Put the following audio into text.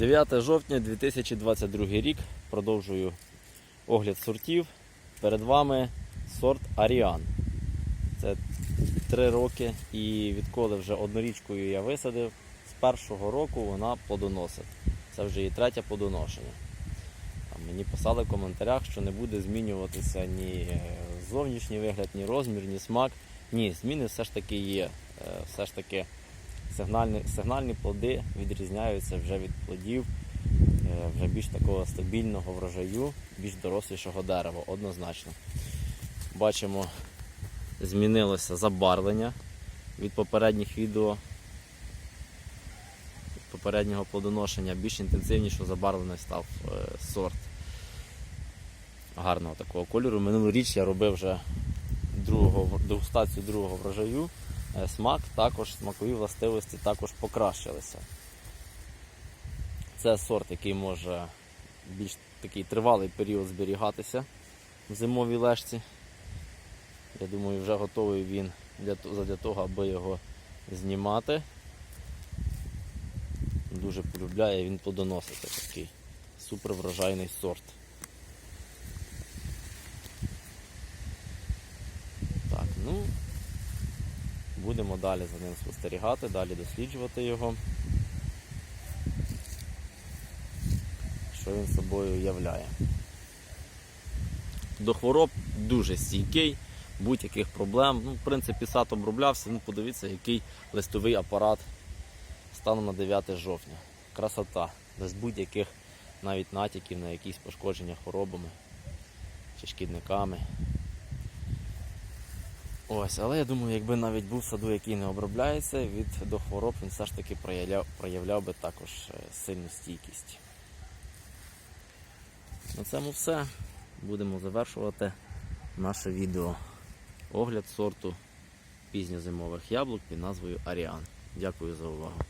9 жовтня 2022 рік. Продовжую огляд сортів. Перед вами сорт Аріан. Це 3 роки і відколи вже однорічкою я висадив, з першого року вона плодоносить. Це вже її третє плодоношення. Мені писали в коментарях, що не буде змінюватися ні е, зовнішній вигляд, ні розмір, ні смак. Ні, зміни все ж таки є. Е, Все ж таки сигнальні, сигнальні плоди відрізняються вже від плодів е, вже більш такого стабільного врожаю, більш дорослішого дерева, однозначно. Бачимо, змінилося забарвлення від попередніх відео. Від попереднього плодоношення більш інтенсивніше забарвлений став е, сорт гарного такого кольору. Минулоріч я робив вже другого, дегустацію другого врожаю. Е, Смак також, смакові властивості також покращилися. Це сорт, який може більш такий тривалий період зберігатися в зимовій лежці. Я думаю, вже готовий він для, того, аби його знімати. Дуже полюбляє, він плодоносить Це такий супер врожайний сорт. Так, ну будемо далі за ним спостерігати, далі досліджувати його. Що він собою являє. До хвороб дуже стійкий, будь-яких проблем. Ну, в принципі, сад оброблявся. Ну, подивіться, який листовий апарат станом на 9 жовтня. Красота. Без будь-яких навіть натяків на якісь пошкодження хворобами чи шкідниками. Ось, але я думаю, якби навіть був саду, який не обробляється, від до хвороб він все ж таки проявляв, проявляв би також е, сильну стійкість. На цьому все. Будемо завершувати наше відео. Огляд сорту пізньозимових яблук під назвою Аріан. Дякую за увагу.